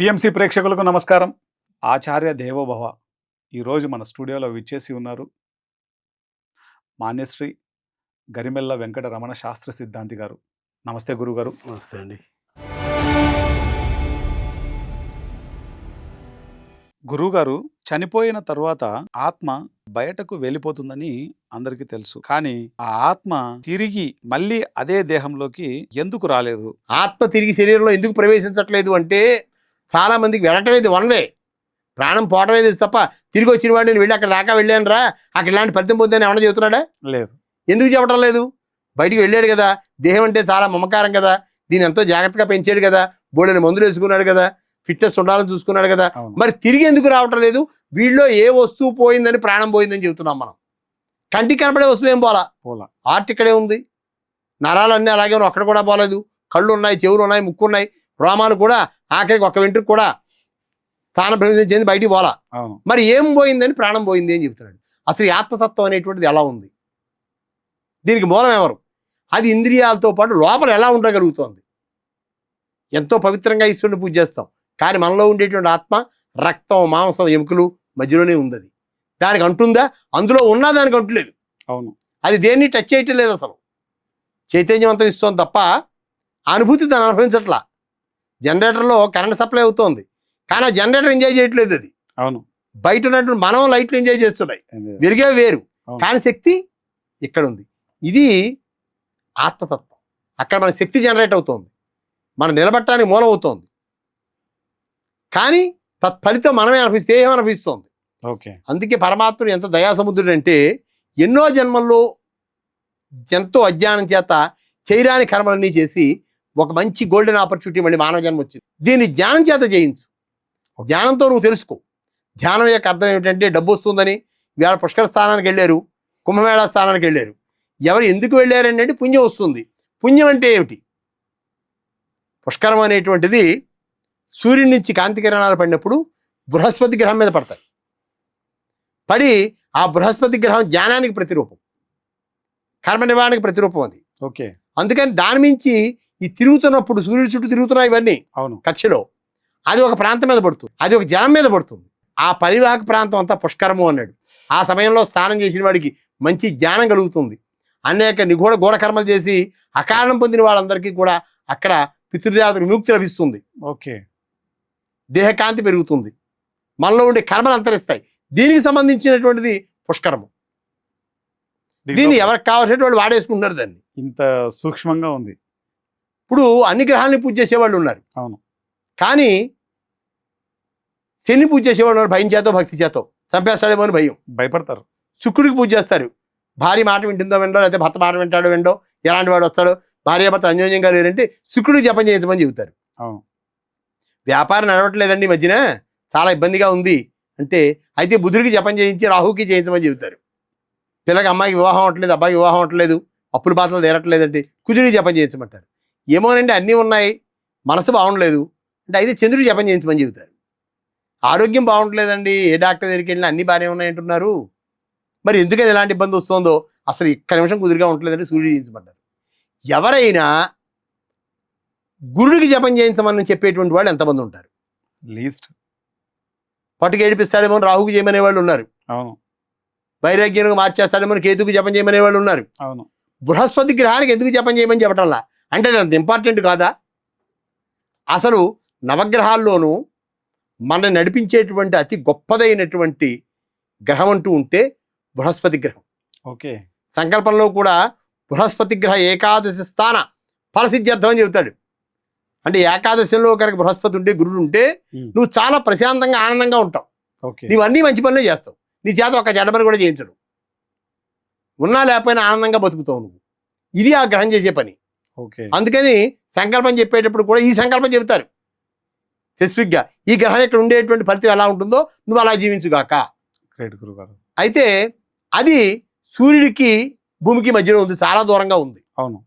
PMC ప్రేక్షకులకు నమస్కారం. ఆచార్య దేవోభవ ఈరోజు మన స్టూడియోలో విచ్చేసి ఉన్నారు మాన్యశ్రీ గరిమెల్ల వెంకట రమణ శాస్త్ర సిద్ధాంతి గారు. నమస్తే గురుగారు. నమస్తే అండి. గురువుగారు చనిపోయిన తరువాత ఆత్మ బయటకు వెళ్ళిపోతుందని అందరికీ తెలుసు. కానీ ఆ ఆత్మ తిరిగి మళ్ళీ అదే దేహంలోకి ఎందుకు రాలేదు? ఆత్మ తిరిగి శరీరంలో ఎందుకు ప్రవేశించట్లేదు అంటే చాలా మందికి వెళ్ళటం ఇది వన్ వే ప్రాణం తెలుసు తప్ప తిరిగి వచ్చిన వాడిని నేను వెళ్ళి అక్కడ దాకా వెళ్ళాను రా అక్కడ ఇలాంటి ఫలితం పొందని ఏమన్నా చెబుతున్నాడా? లేదు. ఎందుకు చెప్పడం లేదు? బయటికి వెళ్ళాడు కదా. దేహం అంటే చాలా మమకారం కదా. దీన్ని ఎంతో జాగ్రత్తగా పెంచాడు కదా. బోడని మందులు వేసుకున్నాడు కదా. ఫిట్నెస్ ఉండాలని చూసుకున్నాడు కదా. మరి తిరిగి ఎందుకు రావటం లేదు? వీళ్ళలో ఏ వస్తువు పోయిందని ప్రాణం పోయిందని చెబుతున్నాం మనం. కంటికి కనపడే వస్తువు ఏం పోలా? పోలా. ఆర్ట్ ఇక్కడే ఉంది. నరాలన్నీ అలాగే ఉన్నాయి. అక్కడ కూడా పోలేదు. కళ్ళు ఉన్నాయి చెవులు ఉన్నాయి ముక్కు ఉన్నాయి. రోమాలు కూడా ఆఖరికి ఒక వెంట్రుకు కూడా స్థానం ప్రవేశించింది బయటికి పోలా. మరి ఏం పోయిందని ప్రాణం పోయింది అని చెప్తున్నాడు. అసలు ఈ ఆత్మతత్వం అనేటువంటిది ఎలా ఉంది? దీనికి మూలం ఎవరు? అది ఇంద్రియాలతో పాటు లోపల ఎలా ఉండగలుగుతోంది? ఎంతో పవిత్రంగా ఈశ్వరుని పూజ చేస్తాం. కానీ మనలో ఉండేటువంటి ఆత్మ రక్తం మాంసం ఎముకలు మధ్యలోనే ఉంది అది దానికి అంటుందా? అందులో ఉన్నా దానికి అంటులేదు. అవును. అది దేన్ని టచ్ చేయటం లేదు అసలు. చైతన్యవంతం ఇస్తోంది తప్ప అనుభూతి దాన్ని అనుభవించట్లా. జనరేటర్లో కరెంట్ సప్లై అవుతోంది. కానీ ఆ జనరేటర్ ఎంజాయ్ చేయట్లేదు అది. అవును. బయట ఉన్నటువంటి మనం లైట్లు ఎంజాయ్ చేస్తున్నాయి? విరిగే వేరు. కానీ శక్తి ఇక్కడ ఉంది ఇది ఆత్మతత్వం. అక్కడ మన శక్తి జనరేట్ అవుతోంది. మనం నిలబట్టడానికి మూలం అవుతోంది. కానీ తత్ఫలితం మనమే అనుభవిస్తే దేహం అనుభవిస్తోంది ఓకే. అందుకే పరమాత్ముడు ఎంత దయాసముద్రుడు అంటే ఎన్నో జన్మల్లో ఎంతో అజ్ఞానం చేత చేయరాని కర్మలన్నీ చేసి ఒక మంచి గోల్డెన్ ఆపర్చునిటీ మళ్ళీ మానవ జన్మ వచ్చింది. దీన్ని జ్ఞానం చేత జయించు. ధ్యానంతో నువ్వు తెలుసుకో. ధ్యానం యొక్క అర్థం ఏమిటంటే డబ్బు వస్తుందని ఇవాళ పుష్కర స్థానానికి వెళ్ళారు కుంభమేళా స్థానానికి వెళ్ళారు. ఎవరు ఎందుకు వెళ్ళారండి అంటే పుణ్యం వస్తుంది. పుణ్యం అంటే ఏమిటి? పుష్కరం అనేటువంటిది సూర్యుడి నుంచి కాంతి కిరణాలు పడినప్పుడు బృహస్పతి గ్రహం మీద పడతాయి. పడి ఆ బృహస్పతి గ్రహం జ్ఞానానికి ప్రతిరూపం. కర్మ నివారణకి ప్రతిరూపం అది. ఓకే. అందుకని దాని మించి ఈ తిరుగుతున్నప్పుడు సూర్యుడి చుట్టూ తిరుగుతున్నాయి ఇవన్నీ అవును. కక్షలో. అది ఒక ప్రాంతం మీద పడుతుంది. అది ఒక జలం మీద పడుతుంది. ఆ పరివాహక ప్రాంతం అంతా పుష్కరము అన్నాడు. ఆ సమయంలో స్నానం చేసిన వాడికి మంచి జ్ఞానం కలుగుతుంది. అనేక నిగూఢ గూఢ కర్మలు చేసి అకారణం పొందిన వాళ్ళందరికీ కూడా అక్కడ పితృదేవతకు విముక్తి లభిస్తుంది. ఓకే. దేహకాంతి పెరుగుతుంది. మనలో ఉండే కర్మలు అంతరిస్తాయి. దీనికి సంబంధించినటువంటిది పుష్కరము. దీన్ని ఎవరికి కావాల్సినటువంటి వాళ్ళు వాడేసుకుంటున్నారు దాన్ని. ఇంత సూక్ష్మంగా ఉంది. ఇప్పుడు అన్ని గ్రహాలని పూజ చేసేవాళ్ళు ఉన్నారు. అవును. కానీ శని పూజ చేసేవాళ్ళు ఉన్నారు భయం చేతో భక్తి చేతో. చంపేస్తాడేమో అని భయం. భయపడతారు. శుక్రుడికి పూజ చేస్తారు. భార్య మాట వింటుందో విండో లేకపోతే భర్త మాట వింటాడో విండో ఎలాంటి వాడు వస్తాడో భార్య భర్త అన్యోన్యంగా లేరంటే శుక్రుడికి జపం చేయించమని చెబుతారు. అవును. వ్యాపారం నడవట్లేదండి ఈ మధ్యన. చాలా ఇబ్బందిగా ఉంది. అంటే అయితే బుధుడికి జపం చేయించి రాహుకి చేయించమని చెబుతారు. పిల్లకి అమ్మాయికి వివాహం అవ్వట్లేదు అబ్బాయికి వివాహం అవ్వట్లేదు అప్పులు బాధలు తీరట్లేదంటే కుజుడికి జపం చేయించమంటారు. ఏమోనండి అన్నీ ఉన్నాయి. మనసు బాగుండలేదు. అంటే అయితే చంద్రుడికి జపం చేయించమని చెబుతారు ఆరోగ్యం బాగుండలేదండి. ఏ డాక్టర్ దగ్గరికి వెళ్ళినా అన్ని బాగానే ఉన్నాయంటున్నారు మరి ఎందుకని ఎలాంటి ఇబ్బంది వస్తుందో అసలు ఒక్క నిమిషం కుదురుగా ఉండలేదంటే సూర్యుడు చేయించమంటారు. ఎవరైనా గురుడికి జపం చేయించమని చెప్పేటువంటి వాళ్ళు ఎంతమంది ఉంటారు? లీస్ట్ పట్టుకు ఏడిపిస్తాడేమో రాహుకి చేయమనే వాళ్ళు ఉన్నారు. అవును. వైరాగ్యానికి మార్చేస్తాడేమో కేతుకు జపం చేయమనే వాళ్ళు ఉన్నారు. అవును. బృహస్పతి గ్రహానికి ఎందుకు జపం చేయమని చెప్పటంలా? అంటే అది అంత ఇంపార్టెంట్ కాదా? అసలు నవగ్రహాల్లోనూ మన నడిపించేటువంటి అతి గొప్పదైనటువంటి గ్రహం అంటూ ఉంటే బృహస్పతి గ్రహం. ఓకే. సంకల్పంలో కూడా బృహస్పతి గ్రహ ఏకాదశి స్థాన ఫలసిద్ధ్యర్థం అని చెబుతాడు. అంటే ఏకాదశిలో కనుక బృహస్పతి ఉంటే గురుడు ఉంటే. నువ్వు చాలా ప్రశాంతంగా ఆనందంగా ఉంటావు. అన్నీ మంచి పనులే చేస్తావు. నీ చేత ఒక జడమని కూడా చేయించడు. ఉన్నా లేకపోయినా ఆనందంగా బతుకుతావు నువ్వు. ఇది ఆ గ్రహం చేసే పని. అందుకని సంకల్పం చెప్పేటప్పుడు కూడా ఈ సంకల్పం చెబుతారు. స్పెసిఫిక్గా ఈ గ్రహం ఇక్కడ ఉండేటువంటి ఫలితం ఎలా ఉంటుందో నువ్వు అలా జీవించుగాక. అయితే అది సూర్యుడికి భూమికి మధ్యలో ఉంది చాలా దూరంగా ఉంది. అవును.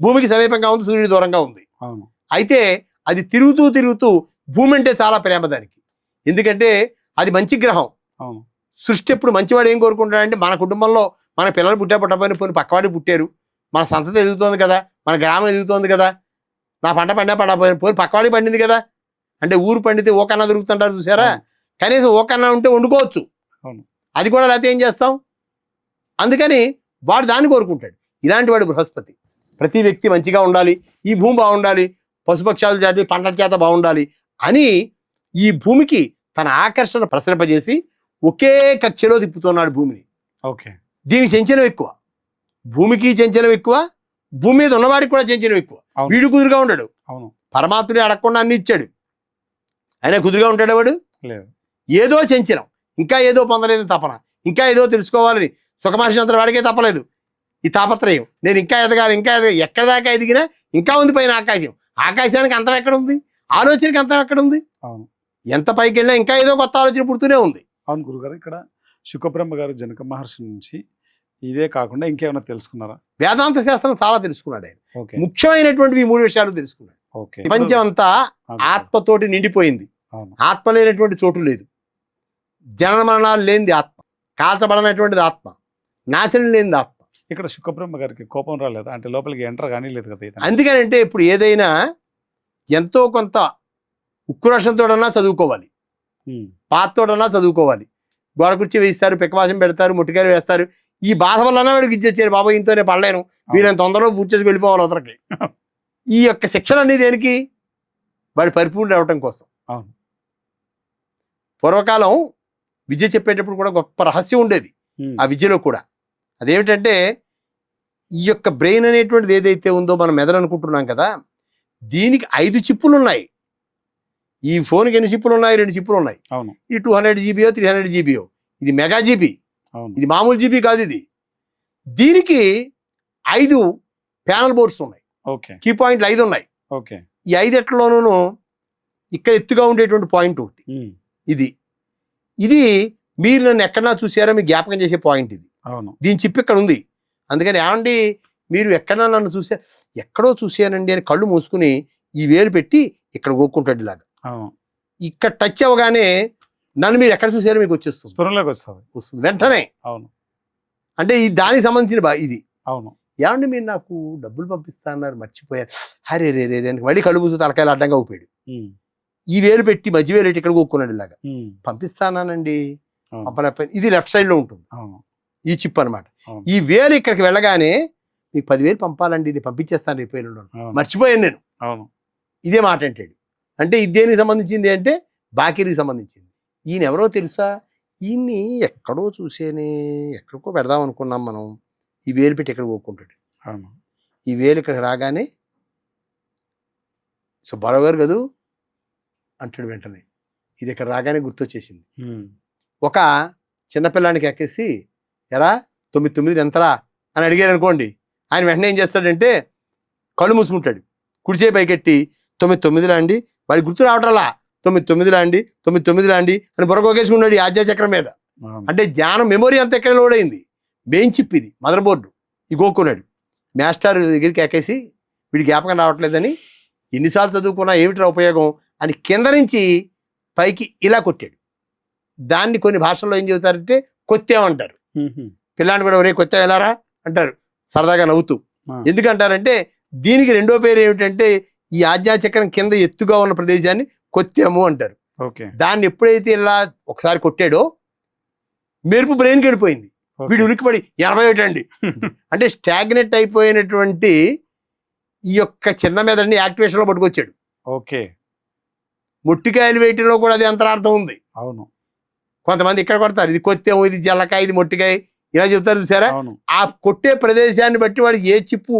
భూమికి సమీపంగా ఉంది సూర్యుడి దూరంగా ఉంది. అవును. అయితే అది తిరుగుతూ తిరుగుతూ భూమి అంటే చాలా ప్రేమ దానికి. ఎందుకంటే అది మంచి గ్రహం. అవును. సృష్టి ఎప్పుడు మంచివాడు ఏం కోరుకుంటాడంటే మన కుటుంబంలో మన పిల్లలు పుట్టే పుట్టపోయిన పోయిన పక్కవాడి పుట్టారు. మన సంతతి ఎదుగుతోంది కదా మన గ్రామం ఎదుగుతోంది కదా. నా పంట పండా పడపోయిన పోయి పక్కవాడి పండింది కదా. అంటే ఊరు పండితే ఓకన్నా దొరుకుతుంటారు చూసారా. కనీసం ఓకన్నా ఉంటే వండుకోవచ్చు. అది కూడా లేకపోతే ఏం చేస్తాం? అందుకని వాడు దాన్ని కోరుకుంటాడు. ఇలాంటి వాడు బృహస్పతి. ప్రతి వ్యక్తి మంచిగా ఉండాలి. ఈ భూమి బాగుండాలి. పశుపక్షాలు జాతి పంటల చేత బాగుండాలి అని ఈ భూమికి తన ఆకర్షణ ప్రసరింపజేసి ఒకే కక్షలో తిప్పుతున్నాడు భూమిని. ఓకే. దీనికి చెంచనం ఎక్కువ. భూమికి చెంచనం ఎక్కువ భూమి మీద ఉన్నవాడికి కూడా చెంచనం ఎక్కువ. వీడు కుదురుగా ఉండడు. అవును. పరమాత్ముడే అడగకుండా అన్ని ఇచ్చాడు. ఆయన కుదురుగా ఉంటాడు వాడు లేదు. ఏదో చెంచనం ఇంకా ఏదో పొందలేదు తపన. ఇంకా ఏదో తెలుసుకోవాలని సుఖమహర్షి అంతా వాడికే తప్పలేదు. ఈ తాపత్రయం. నేను ఇంకా ఎదగాలి ఇంకా ఎదగాలి. ఎక్కడ దాకా ఎదిగినా ఇంకా ఉంది పైన ఆకాశం. ఆకాశానికి అంతం ఎక్కడ ఉంది? ఆలోచనకి అంతం ఎక్కడ ఉంది? అవును. ఎంత పైకి వెళ్ళినా ఇంకా ఏదో కొత్త ఆలోచన పుడుతూనే ఉంది. అవును గురుగారు ఇక్కడ శుకబ్రహ్మ గారు జనక మహర్షి నుంచి ఇదే కాకుండా ఇంకేమైనా తెలుసుకున్నారా? వేదాంత శాస్త్రం చాలా తెలుసుకున్నాడు ఆయన. ముఖ్యమైనటువంటి ఈ మూడు విషయాలు తెలుసుకున్నాడు. ప్రపంచం అంతా. ఆత్మతోటి నిండిపోయింది. ఆత్మ లేనటువంటి చోటు లేదు. జనన మరణాలు లేనిది ఆత్మ. కాల్చబడనటువంటిది ఆత్మ. నాశనం లేనిది ఆత్మ. ఇక్కడ శుకబ్రహ్మ గారికి కోపం రాలేదు. అంటే లోపలికి ఎంటర్ కానీ లేదు కదా. అందుకనంటే ఇప్పుడు ఏదైనా ఎంతో కొంత ఉక్రోషంతోడన్నా చదువుకోవాలి. పాతతోడన్నా చదువుకోవాలి. గోడ కుర్చీ వేస్తారు పిక్కవాసం పెడతారు ముట్టికాయలు వేస్తారు. ఈ బాధ వల్లనే వాడికి విద్య వచ్చారు బాబా ఇంతోనే పడలేను. వీళ్ళని తొందరలో పూర్తి చేసి వెళ్ళిపోవాలి అవతలకి ఈ యొక్క శిక్షణ అనేది దేనికి? వాడి పరిపూర్ణ అవటం కోసం. పూర్వకాలం విద్య చెప్పేటప్పుడు కూడా గొప్ప రహస్యం ఉండేది. ఆ విద్యలో కూడా. అదేమిటంటే ఈ యొక్క బ్రెయిన్ అనేటువంటిది ఏదైతే ఉందో మనం మెదడు అనుకుంటున్నాం కదా దీనికి ఐదు చిప్పులు ఉన్నాయి ఈ ఫోన్కి ఎన్ని చిప్పులు ఉన్నాయి? రెండు చిప్పులు ఉన్నాయి. అవును. ఈ టూ హండ్రెడ్ జీబీయో త్రీ హండ్రెడ్ జీబీయో. ఇది మెగా జీబీ. ఇది మామూలు జీబీ కాదు ఇది. దీనికి ఐదు ప్యానల్ బోర్డ్స్ ఉన్నాయి. ఓకే. కీ పాయింట్లు ఐదు ఉన్నాయి. ఓకే. ఈ ఐదట్లోనూ ఇక్కడ ఎత్తుగా ఉండేటువంటి పాయింట్ ఒకటి. ఇది. ఇది మీరు నన్ను ఎక్కడన్నా చూసారో మీకు జ్ఞాపకం చేసే పాయింట్ ఇది. అవును. దీని చిప్ ఇక్కడ ఉంది. అందుకని ఏమండి? మీరు ఎక్కడన్నా నన్ను చూసా ఎక్కడో చూశానండి అని కళ్ళు మూసుకుని ఈ వేలు పెట్టి ఇక్కడ గోక్కుంటాడు ఇలాగా. ఇక్కడ టచ్ అవ్వగానే నన్ను మీరు ఎక్కడ చూసారో మీకు వచ్చేస్తుంది. స్ఫురంలోకి వస్తుంది. వస్తుంది. వెంటనే. అవును. అంటే ఈ దానికి సంబంధించిన బా- ఇది. అవును. ఏమండి మీరు నాకు డబ్బులు పంపిస్తా అన్నారు మర్చిపోయారు. హరే రే రే అని మళ్ళీ కళ్ళు మూసు తలకాయలు అడ్డంగా ఊపాడు. ఈ వేలు పెట్టి మధ్య వేలు పెట్టి ఇక్కడ గోక్కున్నాడు ఇలాగా పంపిస్తానండి ఇది లెఫ్ట్ సైడ్లో ఉంటుంది. ఈ చిప్ అన్నమాట. అవును. ఈ వేలు ఇక్కడికి వెళ్ళగానే మీకు పదివేలు పంపాలండి నేను పంపించేస్తాను రేపు. అవును. మర్చిపోయాను నేను. అవును. ఇదే మాట అంటాడు. అంటే ఇది దేనికి సంబంధించింది అంటే బాకీరికి సంబంధించింది. ఈయన ఎవరో తెలుసా? ఈయన్ని ఎక్కడో చూసేనే ఎక్కడికో పెడదాం అనుకున్నాం మనం. ఈ వేలు పెట్టి ఎక్కడ పోకుంటాడు. అవును. ఈ వేలు ఇక్కడికి రాగానే సుబ్బారావు గారు కదూ? అంటాడు వెంటనే. ఇది ఇక్కడ రాగానే గుర్తొచ్చేసింది. ఒక చిన్నపిల్లానికి ఎక్కేసి ఎరా తొమ్మిది తొమ్మిది ఎంతరా? అని అడిగారు అనుకోండి. ఆయన వెంటనే ఏం చేస్తాడంటే కళ్ళు మూసుకుంటాడు. కుడి చేయి పైకెట్టి తొమ్మిది తొమ్మిదిలా అండి? వాడి గుర్తు రావట్రలా తొమ్మిది తొమ్మిదిలా అండి తొమ్మిది తొమ్మిదిలా అండి అని బుర్రగోగేసుకున్నాడు ఈ ఆద్య చక్రం మీద. అంటే జ్ఞానం మెమొరీ అంత ఎక్కడ లోడ్ అయింది? మెయిన్ చిప్ ఇది మదర్ బోర్డు. ఈ గోక్కున్నాడు మాస్టర్ దగ్గరికి ఎక్కేసి వీడి జ్ఞాపకం రావట్లేదని ఎన్నిసార్లు చదువుకున్నా ఏమిట్రా ఉపయోగం అని కింద నుంచి పైకి ఇలా కొట్టాడు. దాన్ని కొన్ని భాషల్లో ఏం చెబుతారంటే కొత్తేమంటారు పిల్లాన్ని కూడా ఒరే కొత్త వెళ్ళారా అంటారు. సరదాగా నవ్వుతూ. ఎందుకంటారంటే దీనికి రెండో పేరు ఏమిటంటే ఈ ఆజ్ఞాచక్రం కింద ఎత్తుగా ఉన్న ప్రదేశాన్ని కొత్తేము అంటారు. ఓకే. దాన్ని ఎప్పుడైతే ఇలా ఒకసారి కొట్టాడో మెరుపు బ్రెయిన్కి వెళ్ళిపోయింది. ఓకే. వీడు ఉలిక్కిపడి ఎనభై ఒకటి అండి అంటే స్టాగ్నెట్ అయిపోయినటువంటి ఈ యొక్క చిన్న మెదడుని యాక్టివేషన్లో పట్టుకొచ్చాడు. ఓకే. మొట్టికాయలు వేయటంలో కూడా అది అంతరార్థం ఉంది. అవును. కొంతమంది ఇక్కడ కొడతారు ఇది కొత్తేమో ఇది జల్లకాయ ఇది మొట్టికాయ. ఇలా చెప్తారు చూసారా? ఆ కొట్టే ప్రదేశాన్ని బట్టి వాడు ఏ చిప్పు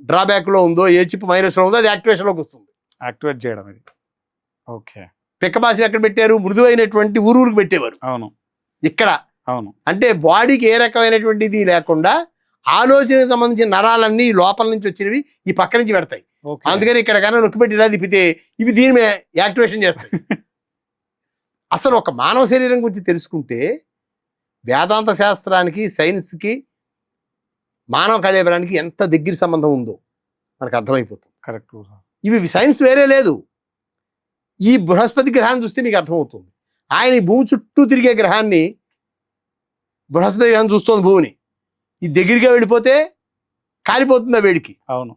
డ్రాబ్యాక్లో ఉందో ఏ చిప్పు మైనస్లో ఉందో అది యాక్టివేషన్లోకి వస్తుంది. యాక్టివేట్ చేయడం ఇది. ఓకే. పిక్కబాసి ఎక్కడ పెట్టారు? మృదువైనటువంటి ఊరూరుకు పెట్టేవారు. అవును. ఇక్కడ. అవును. అంటే బాడీకి ఏ రకమైనటువంటిది లేకుండా ఆలోచనకు సంబంధించిన నరాలన్నీ లోపల నుంచి వచ్చినవి ఈ పక్క నుంచి పెడతాయి. అందుకని ఇక్కడ కన్నా నొక్కి పెట్టి ఇలా తిప్పితే ఇవి దీని యాక్టివేషన్ చేస్తాయి. అసలు ఒక మానవ శరీరం గురించి తెలుసుకుంటే వేదాంత శాస్త్రానికి సైన్స్కి మానవ కళేబరానికి ఎంత దగ్గర సంబంధం ఉందో మనకు అర్థమైపోతుంది. కరెక్ట్ ఇవి సైన్స్ వేరే లేదు. ఈ బృహస్పతి గ్రహాన్ని చూస్తే మీకు అర్థమవుతుంది. ఆయన ఈ భూమి చుట్టూ తిరిగే గ్రహాన్ని బృహస్పతి గ్రహం చూస్తోంది భూమిని. ఈ దగ్గరగా వెళ్ళిపోతే కాలిపోతుంది ఆ వేడికి? అవును.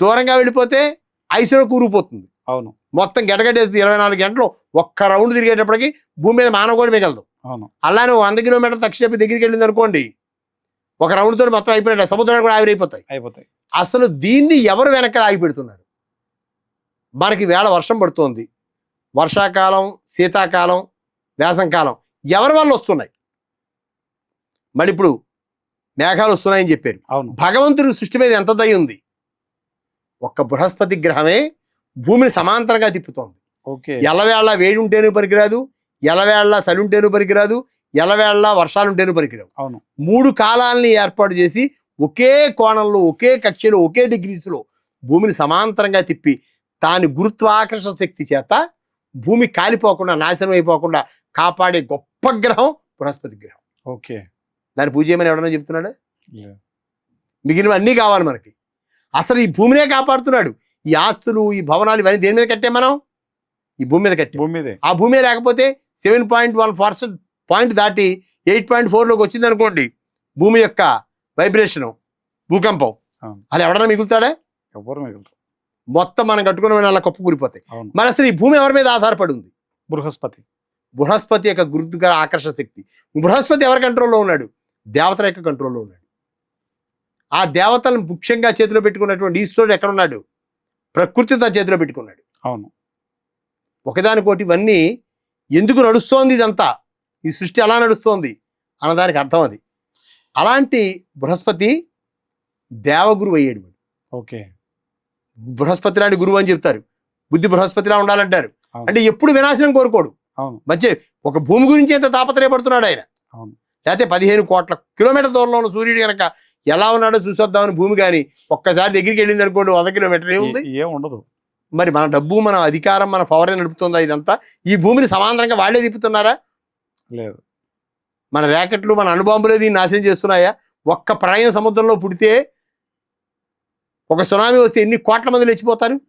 దూరంగా వెళ్ళిపోతే ఐసులో కూరుకుపోతుంది. అవును. మొత్తం గెటగట్టేస్తుంది ఇరవై నాలుగు గంటలు. ఒక్క రౌండ్ తిరిగేటప్పటికి భూమి మీద మానవ కూడా మిగలదు. అవును. అలానే వంద కిలోమీటర్ తక్షణ దగ్గరికి వెళ్ళింది అనుకోండి ఒక రౌండ్ తోటి మొత్తం అయిపోయినట్టు. సముద్రాలు కూడా ఆవిరైపోతాయి. అయిపోతాయి. అసలు దీన్ని ఎవరు వెనక ఆగి పెడుతున్నారు మనకి వేళ వర్షం పడుతోంది. వర్షాకాలం శీతాకాలం వేసంకాలం ఎవరి వల్ల వస్తున్నాయి? మళ్ళీ ఇప్పుడు మేఘాలు వస్తున్నాయని చెప్పారు. అవును. భగవంతుడి సృష్టి మీద ఎంత దయ ఉంది? ఒక్క బృహస్పతి గ్రహమే భూమిని సమాంతరంగా తిప్పుతోంది. ఓకే. ఎలవేళ వేడి ఉంటేనే పనికిరాదు ఎలవేళ చలి ఉంటేనే పనికిరాదు ఎలవేళ వర్షాలు ఉంటేనే పనికిరావు అవును. మూడు కాలాలని ఏర్పాటు చేసి ఒకే కోణంలో ఒకే కక్షలో ఒకే డిగ్రీస్లో భూమిని సమాంతరంగా తిప్పి దాని గురుత్వాకర్షణ శక్తి చేత భూమి కాలిపోకుండా నాశనం అయిపోకుండా కాపాడే గొప్ప గ్రహం బృహస్పతి గ్రహం. ఓకే. దాని పూజ ఏమని ఎవడన్నా చెప్తున్నాడు? మిగిలినవి అన్నీ కావాలి మనకి. అసలు ఈ భూమినే కాపాడుతున్నాడు. ఈ ఆస్తులు ఈ భవనాలు ఇవన్నీ దేని మీద కట్టాం మనం? ఈ భూమి మీద కట్టాం. భూమి మీదే. ఆ భూమి లేకపోతే seven point one percent point దాటి ఎయిట్ పాయింట్ ఫోర్లోకి వచ్చింది అనుకోండి భూమి యొక్క వైబ్రేషను భూకంపం. అలా ఎవడన్నా మిగులుతాడా? ఎవ్వరు మిగలరు? మొత్తం మనం కట్టుకున్న అలా కప్పు కూలిపోతాయి. అవును. మరి అసలు ఈ భూమి ఎవరి మీద ఆధారపడి ఉంది బృహస్పతి. బృహస్పతి యొక్క గురుతుగా ఆకర్షణ శక్తి. బృహస్పతి ఎవరి కంట్రోల్లో ఉన్నాడు? దేవతల యొక్క కంట్రోల్లో ఉన్నాడు. ఆ దేవతలను ముఖ్యంగా చేతిలో పెట్టుకున్నటువంటి ఈశ్వరుడు ఎక్కడ ఉన్నాడు ప్రకృతి తన చేతిలో పెట్టుకున్నాడు. అవును. ఒకదానికోటి ఇవన్నీ ఎందుకు నడుస్తోంది ఇదంతా? ఈ సృష్టి ఎలా నడుస్తోంది అన్నదానికి అర్థం అది. అలాంటి బృహస్పతి దేవగురు అయ్యాడు వాడు. ఓకే. బృహస్పతి లాంటి గురువు అని చెప్తారు. బుద్ధి బృహస్పతిలా ఉండాలంటారు. అంటే ఎప్పుడు వినాశనం కోరుకోడు. మంచి ఒక భూమి గురించి ఎంత తాపత్రయపడుతున్నాడు ఆయన. లేకపోతే పదిహేను కోట్ల కిలోమీటర్ దూరంలో ఉన్న సూర్యుడు కనుక ఎలా ఉన్నాడో చూసొద్దామని భూమి కానీ ఒక్కసారి దగ్గరికి వెళ్ళింది అనుకోండి వంద కిలోమీటర్ ఏముంది? ఏ- ఏం ఉండదు. మరి మన డబ్బు మన అధికారం మన పవర్ నడుపుతుందా ఇదంతా? ఈ భూమిని సమాంతరంగా వాళ్ళే తిప్పుతున్నారా? లేదు. మన ర్యాకెట్లు మన అణుబాంబులే దీన్ని నాశనం చేస్తున్నాయా? ఒక్క ప్రళయం సముద్రంలో పుడితే ఒక సునామీ వస్తే ఎన్ని కోట్ల మంది లేచిపోతారు?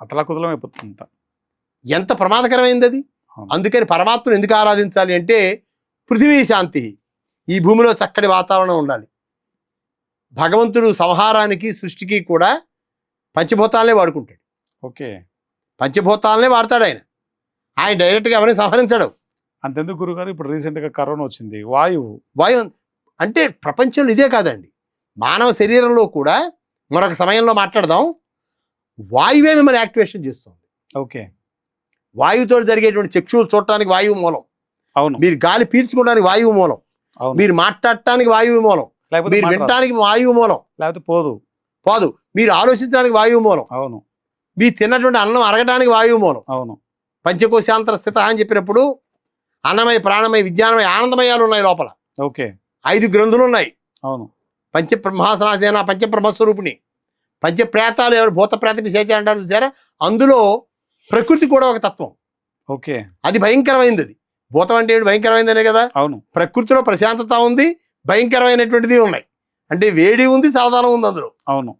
అతలా కుదలం అయిపోతుంది అంతా. ఎంత ప్రమాదకరమైంది అది. అందుకని పరమాత్మను ఎందుకు ఆరాధించాలి అంటే పృథివీ శాంతి. ఈ భూమిలో చక్కటి వాతావరణం ఉండాలి. భగవంతుడు సంహారానికి సృష్టికి కూడా పంచభూతాలనే వాడుకుంటాడు. ఓకే. పంచభూతాలనే వాడతాడు ఆయన. ఆయన డైరెక్ట్గా ఎవరిని సంహరించడు. అంతెందుకు గురుగారు? ఇప్పుడు రీసెంట్గా కరోనా వచ్చింది. వాయువు. వాయు అంటే ప్రపంచంలో ఇదే కాదండి. మానవ శరీరంలో కూడా మరొక సమయంలో మాట్లాడదాం. వాయువే మిమ్మల్ని యాక్టివేషన్ చేస్తుంది. ఓకే. వాయువుతో జరిగేటువంటి చక్షువులు చూడటానికి వాయువు మూలం. అవును. మీరు గాలి పీల్చుకోవడానికి వాయువు మూలం. అవును. మీరు మాట్లాడటానికి వాయువు మూలం. లేకపోతే మీరు. వినటానికి వాయువు మూలం. లేకపోతే పోదు. పోదు. మీరు ఆలోచించడానికి వాయువు మూలం. అవును. మీరు తిన్నటువంటి అన్నం అరగడానికి వాయువు మూలం. అవును. పంచకోశాంతర స్థిత అని చెప్పినప్పుడు అన్నమయ ప్రాణమయ విజ్ఞానమయ ఆనందమయాలు ఉన్నాయి లోపల. ఓకే. ఐదు గ్రంథులు ఉన్నాయి అవును. పంచబ్రహ్మాసనాసేన పంచబ్రహ్మస్వరూపిణి పంచప్రేతాలు ఎవరు? భూత ప్రేత విశేష అంటారు చూసారా? అందులో ప్రకృతి కూడా ఒక తత్వం. ఓకే. అది భయంకరమైనది అది. భూతం అంటే ఏంటి? భయంకరమైనదనే కదా? అవును. ప్రకృతిలో ప్రశాంతత ఉంది భయంకరమైనటువంటిది ఉన్నాయి. అంటే వేడి ఉంది సరదానం ఉంది అందులో. అవును.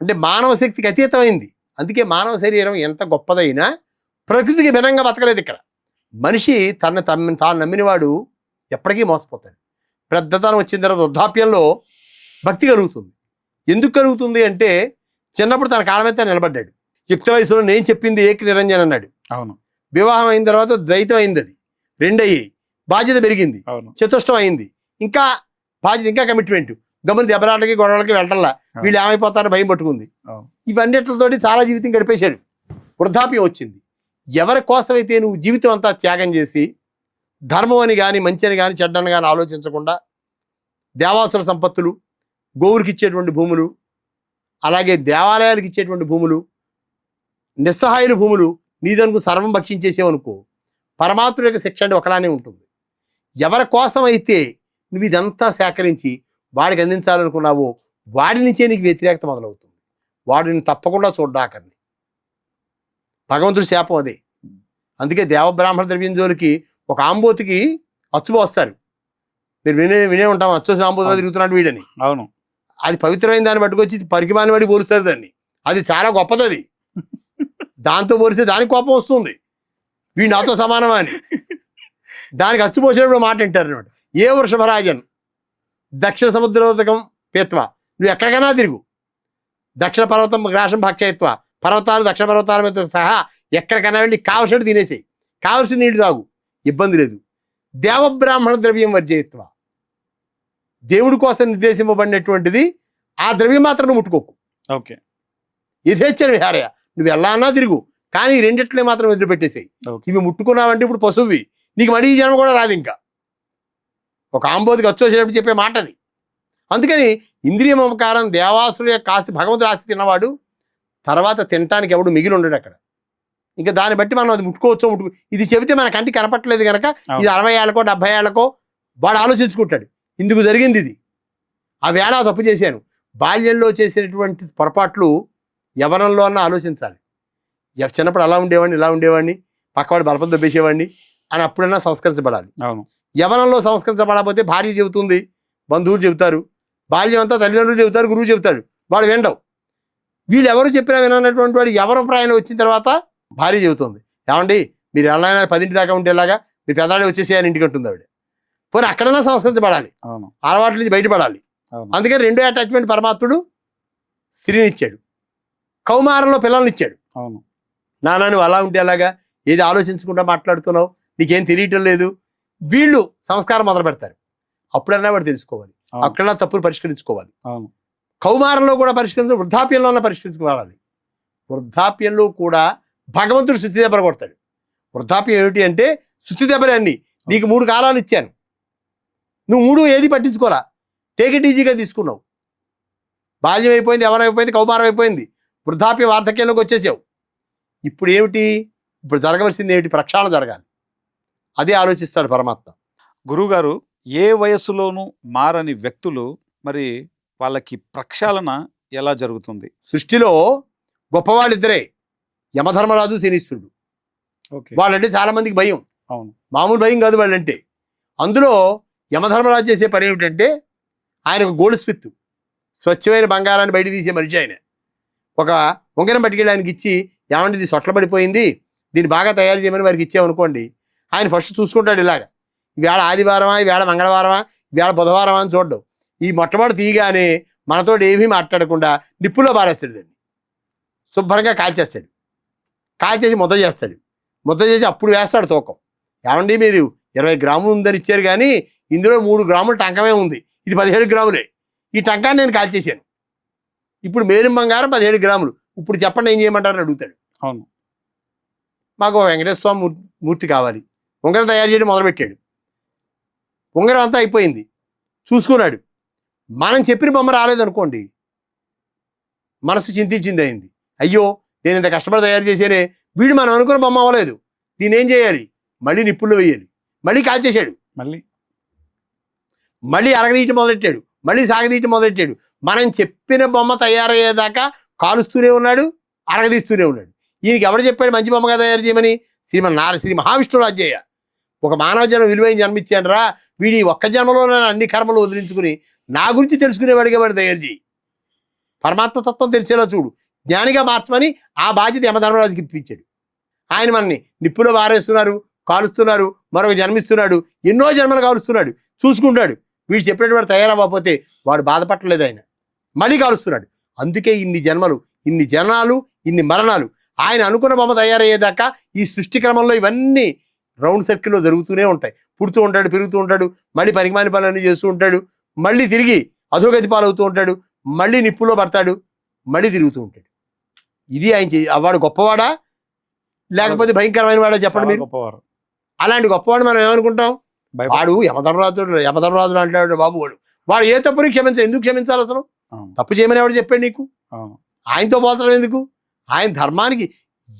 అంటే మానవ శక్తికి అతీతమైంది. అందుకే మానవ శరీరం ఎంత గొప్పదైనా ప్రకృతికి భిన్నంగా బతకలేదు ఇక్కడ. మనిషి తన తమ్మి తాను నమ్మినవాడు ఎప్పటికీ మోసపోతాడు. పెద్దతనం వచ్చిన తర్వాత వృద్ధాప్యంలో భక్తి కలుగుతుంది. ఎందుకు కలుగుతుంది అంటే చిన్నప్పుడు తన తాను నిలబడ్డాడు. యుక్త వయసులో నేను చెప్పింది ఏక నిరంజన్ అన్నాడు. అవును. వివాహం అయిన తర్వాత ద్వైతం అయింది అది. రెండయ్యి. బాధ్యత పెరిగింది. చతుష్టం అయింది. ఇంకా బాధ్యత ఇంకా కమిట్మెంట్ గమని దెబ్బలాటకి గొడవలకి వెళ్ళటంలా వీళ్ళు ఏమైపోతారో భయం పట్టుకుంది. ఇవన్నిటితోటి చాలా జీవితం గడిపేశాడు. వృద్ధాప్యం వచ్చింది. ఎవరి కోసమైతే నువ్వు జీవితం అంతా త్యాగం చేసి ధర్మం అని కానీ మంచి అని కానీ చెడ్డని కానీ ఆలోచించకుండా దేవాసుల సంపత్తులు గోవురికి ఇచ్చేటువంటి భూములు అలాగే దేవాలయాలకు ఇచ్చేటువంటి భూములు నిస్సహాయుల భూములు నీదనుకు సర్వం భక్షించేసేవనుకో పరమాత్మ యొక్క శిక్ష అంటే ఒకలానే ఉంటుంది. ఎవరి కోసమైతే నువ్వు ఇదంతా సేకరించి వాడికి అందించాలనుకున్నావో వాడి నుంచే నీకు వ్యతిరేకత మొదలవుతుంది. వాడిని తప్పకుండా చూడ్డాకండి భగవంతుడి శాపం అదే. అందుకే దేవబ్రాహ్మణ ద్రవ్యంజోలికి ఒక ఆంబోతికి అచ్చుపోస్తారు మీరు వినే వినే ఉంటాం అచ్చోసిన ఆంబోతిలో తిరుగుతున్నాడు వీడని. అవును. అది పవిత్రమైన దాన్ని పట్టుకొచ్చి పరికిమాని వాడి పోలుస్తారు దాన్ని. అది చాలా గొప్పది అది. దాంతో పోలిస్తే దానికి కోపం వస్తుంది. వీడు నాతో సమానమా అని. దానికి అచ్చుపోసినప్పుడు మాట వింటారు అనమాట ఏ వృషభరాజన్? దక్షిణ సముద్రోదకం పేత్వ. నువ్వు ఎక్కడికైనా తిరుగు. దక్షిణ పర్వతం గ్రాసం భక్షయత్వ పర్వతాలు దక్షిణ పర్వతాల మీద సహా ఎక్కడికైనా వెళ్ళి కావలసినట్టు తినేసేయి. కావలసిన నీళ్ళు తాగు. ఇబ్బంది లేదు. దేవబ్రాహ్మణ ద్రవ్యం వర్జయత్వ. దేవుడి కోసం నిర్దేశింపబడినటువంటిది ఆ ద్రవ్యం మాత్రం నువ్వు ముట్టుకోకు. ఓకే. యథేచ్ఛన విహారయ. నువ్వు ఎలా అన్నా తిరుగు. కానీ రెండిట్లే మాత్రం వదిలిపెట్టేసేయి. ఇవి ముట్టుకున్నావంటే ఇప్పుడు పశువువి. నీకు ఈ జన్మ కూడా రాదు ఇంకా. ఒక ఆంబోదికి వచ్చేసేటప్పుడు చెప్పే మాట అది అందుకని ఇంద్రియ మమకారం దేవాసుల యొక్క ఆస్తి భగవంతుడు ఆస్తి తిన్నవాడు తర్వాత తినటానికి ఎవడు మిగిలి ఉండడు అక్కడ. ఇంకా దాన్ని బట్టి మనం అది ముట్టుకోవచ్చో ముట్టుకో ఇది చెబితే మన కంటికి కనపట్లేదు కనుక ఇది అరవై ఏళ్ళకో డెబ్బై ఏళ్ళకో వాడు ఆలోచించుకుంటాడు. ఇందుకు జరిగింది ఇది. ఆ వేళ తప్పు చేశాను. బాల్యంలో చేసినటువంటి పొరపాట్లు యవనంలో అన్న ఆలోచించాలి. చిన్నప్పుడు అలా ఉండేవాడిని ఇలా ఉండేవాడిని పక్కవాడు బలపం దొబ్బేసేవాడిని అని అప్పుడన్నా సంస్కరించబడాలి. యవనంలో సంస్కరించబడకపోతే భార్య చెబుతుంది బంధువులు చెబుతారు బాల్యం అంతా తల్లిదండ్రులు చెబుతారు గురువు చెబుతాడు వాడు వినడం. వీళ్ళు ఎవరు చెప్పినా విననటువంటి వాడు ఎవరు ప్రాయం వచ్చిన తర్వాత భార్య చెబుతుంది. ఏమండి? మీరు ఎలా అయినా పదింటి దాకా ఉండేలాగా మీ పెదాడి వచ్చేసేయాలి ఇంటికి ఉంటుంది ఆవిడ. పోనీ అక్కడన్నా సంస్కరించబడాలి. అలవాట్ల నుంచి బయటపడాలి. అందుకని రెండో అటాచ్మెంట్ పరమాత్ముడు స్త్రీని ఇచ్చాడు. కౌమారంలో పిల్లల్ని ఇచ్చాడు. నాన్న నువ్వు అలా ఉంటే అలాగా ఏది ఆలోచించకుండా మాట్లాడుతున్నావు? నీకేం తెలియటం లేదు. వీళ్ళు సంస్కారం మొదలు పెడతారు అప్పుడన్నా వాడు తెలుసుకోవాలి. అక్కడన్నా తప్పులు పరిష్కరించుకోవాలి. అవును. కౌమారంలో కూడా పరిష్కరించు వృద్ధాప్యంలో ఉన్న పరిష్కరించుకోవాలి. వృద్ధాప్యంలో కూడా భగవంతుడు శుద్ధి దెబ్బలు కొడతాడు. వృద్ధాప్యం ఏమిటి అంటే శుద్ధి దెబ్బలే అన్ని. నీకు మూడు కాలాలు ఇచ్చాను. నువ్వు మూడు ఏది పట్టించుకోరా టేక్ ఇట్ ఈజీగా తీసుకున్నావు. బాల్యం అయిపోయింది ఎవరం అయిపోయింది కౌమారం అయిపోయింది. వృద్ధాప్య వార్ధక్యంలోకి వచ్చేసావు. ఇప్పుడు ఏమిటి? ఇప్పుడు జరగవలసింది ఏమిటి? ప్రక్షాళన జరగాలి. అదే ఆలోచిస్తాడు పరమాత్మ. గురుగారు ఏ వయస్సులోనూ మారని వ్యక్తులు మరి వాళ్ళకి ప్రక్షాళన ఎలా జరుగుతుంది? సృష్టిలో గొప్పవాళ్ళిద్దరే యమధర్మరాజు శనీశ్వరుడు. ఓకే. వాళ్ళంటే చాలా మందికి భయం. అవును. మామూలు భయం కాదు వాళ్ళంటే. అందులో యమధర్మరాజు చేసే పని ఏమిటంటే ఆయన ఒక గోల్డ్ స్మిత్ స్వచ్ఛమైన బంగారాన్ని బయట తీసే మనిషి ఆయన. ఒక ఉంగరం పట్టుకెళ్ళి ఆయనకి ఇచ్చి ఏమంటే ఇది సొట్ల పడిపోయింది? దీన్ని బాగా తయారు చేయమని వారికి ఇచ్చామనుకోండి ఆయన ఫస్ట్ చూసుకుంటాడు ఇలాగ. ఈవేళ ఆదివారమా? ఈవేళ మంగళవారమా? ఈవేళ బుధవారమా? అని చూడడం. ఈ మొట్టమొదటి తీయగానే మనతో ఏమీ మాట్లాడకుండా నిప్పులో బారేస్తాడు దాన్ని. శుభ్రంగా కాల్చేస్తాడు. కాల్చేసి ముద్ద చేస్తాడు. ముద్ద చేసి అప్పుడు వేస్తాడు తూకం. ఏమండి మీరు ఇరవై గ్రాములు ఉందని ఇచ్చారు కానీ ఇందులో మూడు గ్రాములు టంకమే ఉంది. ఇది పదిహేడు గ్రాములే. ఈ టంకాన్ని నేను కాల్చేశాను. ఇప్పుడు మేలిం బంగారం పదిహేడు గ్రాములు. ఇప్పుడు చెప్పండి ఏం చేయమంటారని అడుగుతాడు. అవును. మాకు వెంకటేశ్వర స్వామి మూర్- మూర్తి కావాలి. ఉంగరం తయారు చేయడం మొదలుపెట్టాడు. ఉంగరం అంతా అయిపోయింది. చూసుకున్నాడు. మనం చెప్పిన బొమ్మ రాలేదనుకోండి మనసు చింతించింది అయింది అయ్యో నేను ఇంత కష్టపడి తయారు చేసేనే వీడు మనం అనుకున్న బొమ్మ అవ్వలేదు. దీన్ని ఏం చేయాలి? మళ్ళీ నిప్పుల్లో వేయాలి. మళ్ళీ కాల్చేశాడు. మళ్ళీ. మళ్ళీ అరగదీయటం మొదలెట్టాడు. మళ్ళీ సాగదీయటం మొదలెట్టాడు. మనం చెప్పిన బొమ్మ తయారయ్యేదాకా కాలుస్తూనే ఉన్నాడు అరగదీస్తూనే ఉన్నాడు. ఈయనకి ఎవడు చెప్పాడు మంచి బొమ్మగా తయారు చేయమని? శ్రీమన్ నార శ్రీ మహావిష్ణుడు అధ్యయ ఒక మానవ జన్మ విలువైన జన్మించాను రా వీడి ఒక్క జన్మలో అన్ని కర్మలు వదిలించుకుని నా గురించి తెలుసుకునేవాడిగా వాడు తయారు చేయి పరమాత్మ తత్వం తెలిసేలా చూడు. జ్ఞానిగా మార్చమని ఆ బాధ్యత యమధర్మరాజుకి ఇప్పించాడు. ఆయన మనని నిప్పులో వారేస్తున్నారు కాలుస్తున్నారు మరొక జన్మిస్తున్నాడు ఎన్నో జన్మలు కాలుస్తున్నాడు చూసుకుంటాడు. వీడు చెప్పినటువంటి తయారవ్వకపోతే వాడు బాధపడలేదు ఆయన. మళ్ళీ కాలుస్తున్నాడు. అందుకే ఇన్ని జన్మలు ఇన్ని జనాలు ఇన్ని మరణాలు. ఆయన అనుకున్న బొమ్మ తయారయ్యేదాకా ఈ సృష్టి క్రమంలో ఇవన్నీ రౌండ్ సర్కిల్లో జరుగుతూనే ఉంటాయి. పుడుతూ ఉంటాడు పెరుగుతూ ఉంటాడు మళ్ళీ పరిమాణ పనులన్నీ చేస్తూ ఉంటాడు మళ్ళీ తిరిగి అధోగతి పాలవుతూ ఉంటాడు మళ్ళీ నిప్పులో పడతాడు మళ్ళీ తిరుగుతూ ఉంటాడు. ఇది ఆయన వాడు గొప్పవాడా? లేకపోతే భయంకరమైన వాడా చెప్పండి మీరు? గొప్పవారు అలాంటి గొప్పవాడు మనం ఏమనుకుంటాం? వాడు యమధర్మరాజుడు యమధర్మరాజుడు అంటాడు బాబు వాడు. వాడు ఏ తప్పుని క్షమించ ఎందుకు క్షమించాలి అసలు? తప్పు చేయమని ఎవడు చెప్పాడు నీకు? ఆయనతో పోతడం ఎందుకు? ఆయన ధర్మానికి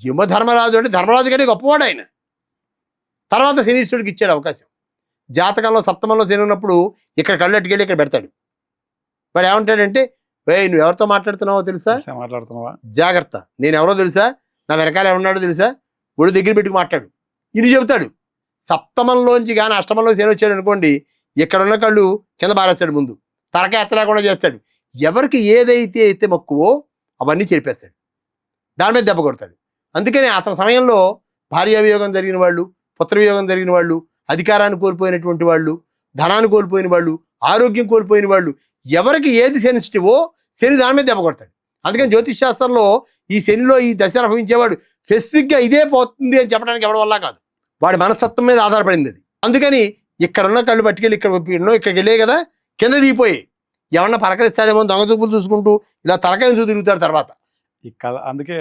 యమధర్మరాజు అంటే ధర్మరాజు కంటే గొప్పవాడు ఆయన. తర్వాత శనీశ్వరుడికి ఇచ్చాడు అవకాశం. జాతకంలో సప్తమంలో శని ఉన్నప్పుడు ఇక్కడ కళ్ళు అట్టుకెళ్ళి ఇక్కడ పెడతాడు. వాడు ఏమంటాడంటే వే నువ్వు ఎవరితో మాట్లాడుతున్నావో తెలుసా? మాట్లాడుతున్నావా? జాగ్రత్త నేను ఎవరో తెలుసా? నా వెనకాల ఎవరున్నాడో తెలుసా? ఒడి దగ్గర పెట్టుకు మాట్లాడు. ఇది చెబుతాడు. సప్తమంలోంచి కానీ అష్టమంలో శని వచ్చాడు అనుకోండి ఇక్కడ ఉన్న కళ్ళు కింద బారేస్తాడు ముందు. తలకాయ ఎత్తలేకుండా చేస్తాడు. ఎవరికి ఏదైతే అయితే మక్కువో అవన్నీ చెరిపేస్తాడు. దాని మీద దెబ్బ కొడతాడు. అందుకని అతని సమయంలో భార్యావియోగం జరిగిన వాళ్ళు పుత్రవియోగం జరిగిన వాళ్ళు అధికారాన్ని కోల్పోయినటువంటి వాళ్ళు ధనాన్ని కోల్పోయిన వాళ్ళు ఆరోగ్యం కోల్పోయిన వాళ్ళు ఎవరికి ఏది సెన్సిటివో శని దాని మీద దెబ్బ కొడతాడు. అందుకని జ్యోతిష్ శాస్త్రంలో ఈ శనిలో ఈ దశ అనుభవించేవాడు స్పెసిఫిక్గా ఇదే పోతుంది అని చెప్పడానికి ఎవరి వల్ల కాదు. వాడి మనస్తత్వం మీద ఆధారపడింది అది. అందుకని ఇక్కడ ఉన్న కళ్ళు పట్టుకెళ్ళి ఇక్కడ ఎన్నో ఇక్కడికి వెళ్ళే కదా కింద దిగిపోయి ఎవరన్నా పలకరిస్తాడేమో దొంగ చూపులు చూసుకుంటూ ఇలా తలకాయ చూసి తిరుగుతాడు తర్వాత. అందుకే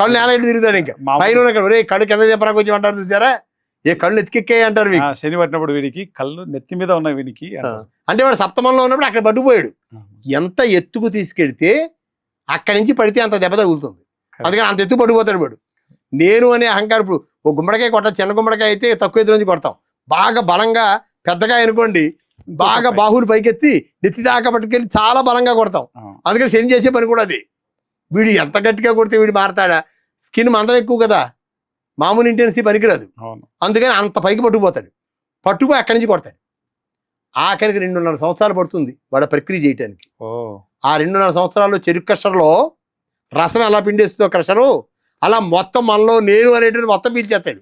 కళ్ళు నేల ఇటు తిరుగుతాడు ఇంకా. పైన కళ్ళు, కింద చెప్పడానికి వచ్చి అంటారు చూసారా? ఏ కళ్ళు ఎత్తికెక్కాయి అంటారు శని పట్టినప్పుడు వీడికి కళ్ళు నెత్తి మీద ఉన్న వీడికి అంటారు. అంటే వాడు సప్తమంలో ఉన్నప్పుడు అక్కడ పట్టుకుపోయాడు ఆ, ఎంత ఎత్తుకు తీసుకెడితే అక్కడి నుంచి పడితే అంత దెబ్బ తగులుతుంది. అందుకని అంత ఎత్తు పడిపోతాడు వాడు. నేను అనే అహంకారం ఇప్పుడు ఒక గుమ్మడికాయ కొట్ట చిన్న గుమ్మడికాయ అయితే తక్కువ ఎత్తు నుంచి కొడతాం. బాగా బలంగా పెద్దగా అనుకోండి బాగా బాహులు పైకెత్తి నెత్తి దాకా పట్టుకెళ్ళి చాలా బలంగా కొడతాం. ఆ, అందుకని శని చేసే పని కూడా అది. వీడు ఎంత గట్టిగా కొడితే వీడు మారతాడా? స్కిన్ మందం ఎక్కువ కదా. మామూలు ఇంటెన్సీ పనికిరాదు. అవును. అందుకని అంత పైకి పట్టుకుపోతాడు. పట్టుకుపోయి అక్కడి నుంచి కొడతాడు. ఆఖరికి రెండున్నర సంవత్సరాలు పడుతుంది వాడు ప్రక్రియ చేయటానికి. ఓ. ఆ రెండున్నర సంవత్సరాల్లో చెరుకు క్రషర్లో రసం ఎలా పిండేస్తుందో క్రషరు అలా మొత్తం మనలో నేను అనేటువంటి మొత్తం పీల్చేస్తాడు.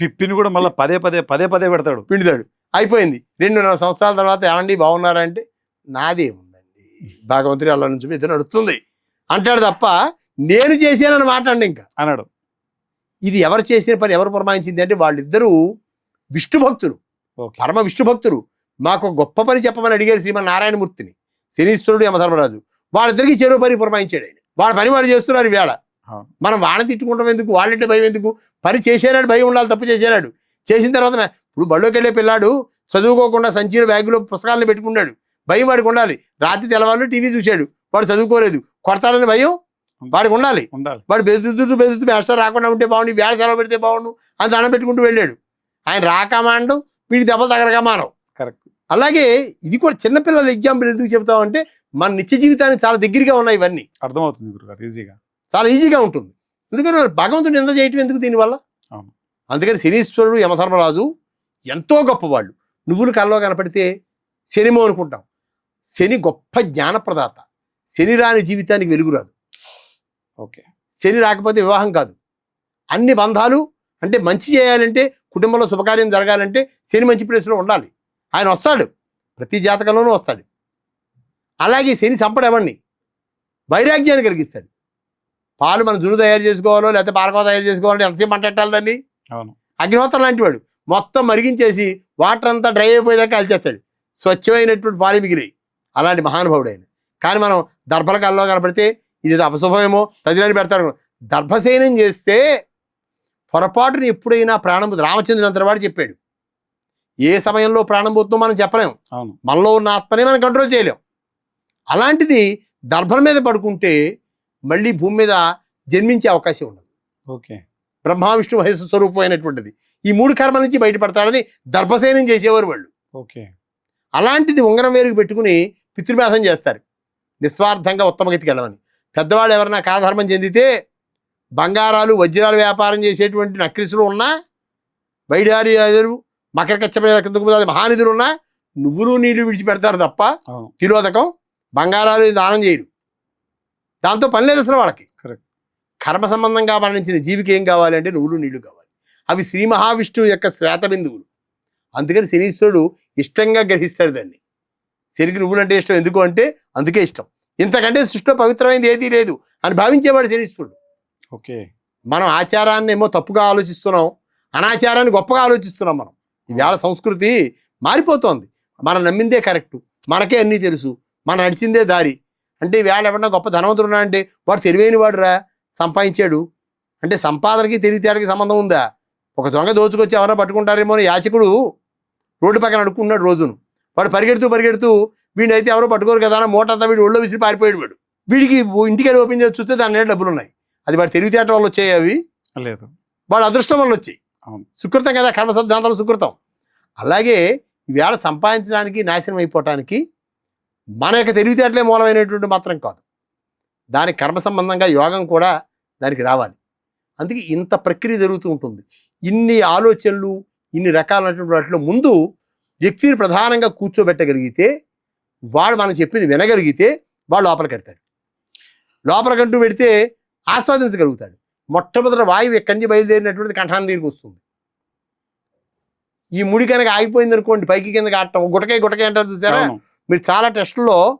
పిప్పిని కూడా మళ్ళీ పదే పదే పదే పదే పెడతాడు. పిండుతాడు. అయిపోయింది. రెండున్నర సంవత్సరాల తర్వాత ఏమండి బాగున్నారా అంటే నాదేముందండి భగవంతుడి అలా నుంచి ఇద్దరు నడుస్తుంది. అంటాడు తప్ప నేను చేశానని మాట్లాడండి ఇంకా. అన్నాడు ఇది ఎవరు చేసిన పని ఎవరు పురమాయించింది అంటే వాళ్ళిద్దరూ విష్ణు భక్తులు పరమ విష్ణు భక్తులు మాకు గొప్ప పని చెప్పమని అడిగారు శ్రీమన్ నారాయణమూర్తిని శనీశ్వరుడు యమధర్మరాజు. వాళ్ళిద్దరికి చెరువు పని పురమాయించాడు ఆయన. వాళ్ళ పని వాళ్ళు చేస్తున్నారు వేళ. మనం వాళ్ళని తిట్టుకుంటాం ఎందుకు? వాళ్ళంటే భయం ఎందుకు? పని చేసేనాడు భయం ఉండాలి తప్పు చేసేనాడు. చేసిన తర్వాత ఇప్పుడు బళ్ళోకి వెళ్ళే పిల్లాడు చదువుకోకుండా సంచిలో బ్యాగులో పుస్తకాలను పెట్టుకున్నాడు. భయం వాడికి ఉండాలి. రాత్రి తెల్లవాళ్ళు టీవీ చూశాడు. వాడు చదువుకోలేదు. కొడతాడని భయం వాడికి ఉండాలి. ఉండాలి. వాడు బెదురుతూ బెదురుతూ మేస్టర్ రాకుండా ఉంటే బాగుండు వేళ సెలవు పెడితే బాగుండు అని దండం పెట్టుకుంటూ వెళ్ళాడు. ఆయన రాకమాండు వీడికి దెబ్బలు తగలకమానం కరెక్ట్ అలాగే ఇది కూడా చిన్నపిల్లల ఎగ్జాంపుల్ ఎందుకు చెప్తామంటే మన నిత్య జీవితానికి చాలా దగ్గరగా ఉన్నాయి ఇవన్నీ. అర్థమవుతుంది గురుగారు ఈజీగా. చాలా ఈజీగా ఉంటుంది. ఎందుకంటే భగవంతుడు నింద చేయటం ఎందుకు దీనివల్ల. అందుకని శనీశ్వరుడు యమధర్మరాజు ఎంతో గొప్పవాళ్ళు. నువ్వులు కల్లో కనపడితే శనిమో అనుకుంటాం. శని గొప్ప జ్ఞానప్రదాత. శని రాని జీవితానికి వెలుగు రాదు ఓకే. శని రాకపోతే వివాహం కాదు. అన్ని బంధాలు అంటే మంచి చేయాలంటే కుటుంబంలో శుభకార్యం జరగాలంటే శని మంచి ప్లేస్లో ఉండాలి. ఆయన వస్తాడు. ప్రతి జాతకంలోనూ వస్తాడు. అలాగే శని చంపడు ఎవరిని? వైరాగ్యాన్ని కలిగిస్తాడు. పాలు మనం జున్ను తయారు చేసుకోవాలో లేకపోతే పాలకో తయారు చేసుకోవాలంటే ఎంతసేపు మంటెట్టాలి దాన్ని? అవును. అగ్నిహోత్రం లాంటి వాడు. మొత్తం మరిగించేసి వాటర్ అంతా డ్రై అయిపోయేదాకా కాల్చేస్తాడు. స్వచ్ఛమైనటువంటి పాలు మిగిలాయి. అలాంటి మహానుభావుడు ఆయన. కానీ మనం దర్భల కాల్లో కనపడితే ఇది అపశుభమేమో తదిలని పెడతారు. దర్భసేనం చేస్తే పొరపాటున ఎప్పుడైనా ప్రాణం పోతుంది. రామచంద్రుడు అంతటి వాడు చెప్పాడు. ఏ సమయంలో ప్రాణం పోతుందో మనం చెప్పలేం. అవును. మనలో ఉన్న ఆత్మనే మనం కంట్రోల్ చేయలేం. అలాంటిది దర్భల మీద పడుకుంటే మళ్ళీ భూమి మీద జన్మించే అవకాశం ఉండదు. ఓకే. బ్రహ్మ విష్ణు మహేశ్వర స్వరూపం అయినటువంటిది ఈ మూడు కర్మల నుంచి బయటపడతాడని దర్భసేనం చేసేవారు వాళ్ళు. ఓకే. అలాంటిది ఉంగరం వేరుకు పెట్టుకుని పితృభాసం చేస్తారు. నిస్వార్థంగా ఉత్తమగతికి వెళ్ళమని. పెద్దవాళ్ళు ఎవరైనా కాధర్మం చెందితే బంగారాలు వజ్రాలు వ్యాపారం చేసేటువంటి నక్రిసులు ఉన్నా వైడార్యాదులు మకర కచ్చపడి మహానిధులు ఉన్నా నువ్వులు నీళ్ళు విడిచిపెడతారు తప్ప తిలోదకం బంగారాలు దానం చేయరు. దాంతో పని లేదు అసలు వాళ్ళకి. కర్మ సంబంధంగా మరణించిన జీవికి ఏం కావాలి అంటే నువ్వులు నీళ్ళు కావాలి. అవి శ్రీ మహావిష్ణువు యొక్క శ్వేత బిందువులు. అందుకని శనీశ్వరుడు ఇష్టంగా గ్రహిస్తాడు దాన్ని. శనికి నువ్వులు అంటే ఇష్టం. ఎందుకు అంటే అందుకే ఇష్టం. ఇంతకంటే సృష్టిలో పవిత్రమైనది ఏదీ లేదు అని భావించేవాడు శనీశ్వరుడు ఓకే. మనం ఆచారాన్ని ఏమో తప్పుగా ఆలోచిస్తున్నాం అనాచారాన్ని గొప్పగా ఆలోచిస్తున్నాం మనం. ఈవేళ సంస్కృతి మారిపోతోంది. మనం నమ్మిందే కరెక్ట్ మనకే అన్నీ తెలుసు మనం నడిచిందే దారి. అంటే ఈవేళ ఎవరన్నా గొప్ప ధనవంతుడు ఉన్నా అంటే వాడు తెలివైన వాడురా సంపాదించాడు. అంటే సంపాదనకి తెలివితేటకి సంబంధం ఉందా? ఒక దొంగ దోచుకొచ్చి ఎవరైనా పట్టుకుంటారేమో అని యాచకుడు రోడ్డు పక్కన అడుక్కున్నాడు రోజును. వాడు పరిగెడుతూ పరిగెడుతూ వీడిని అయితే ఎవరో పట్టుకోరు కదా మూట అంతా వీడు ఒళ్ళో విసిరి పారిపోయాడు వాడు. వీడికి ఇంటికి ఓపెన్ చేసి చూస్తే దాని డబ్బులు ఉన్నాయి అది వాడి తెలివితేట వల్ల వచ్చాయి అవి. లేదు. వాడు అదృష్టం వల్ల వచ్చాయి. సుకృతం కదా కర్మ సిద్ధాంతాలు సుకృతం. అలాగే ఈవేళ సంపాదించడానికి నాశనం అయిపోవటానికి మన యొక్క తెలివితేటలే మూలమైనటువంటి మాత్రం కాదు. దాని కర్మ సంబంధంగా యోగం కూడా దానికి రావాలి. అందుకే ఇంత ప్రక్రియ జరుగుతూ ఉంటుంది. ఇన్ని ఆలోచనలు ఇన్ని రకాలైనటువంటి వాటిలో ముందు వ్యక్తిని ప్రధానంగా కూర్చోబెట్టగలిగితే వాడు మనం చెప్పింది వినగలిగితే వాడు లోపలికి వెళ్తాడు. లోపలికంటూ పెడితే ఆస్వాదించగలుగుతాడు. మొట్టమొదట వాయువు ఎక్కడి నుంచి బయలుదేరినటువంటి కంఠాన్ని దగ్గరికి వస్తుంది ఈ ముడి కనుక ఆగిపోయింది అనుకోండి పైకి కిందకి ఆడటం గుటకే గుటకే అంటారు చూసారా? మీరు చాలా టెస్టుల్లో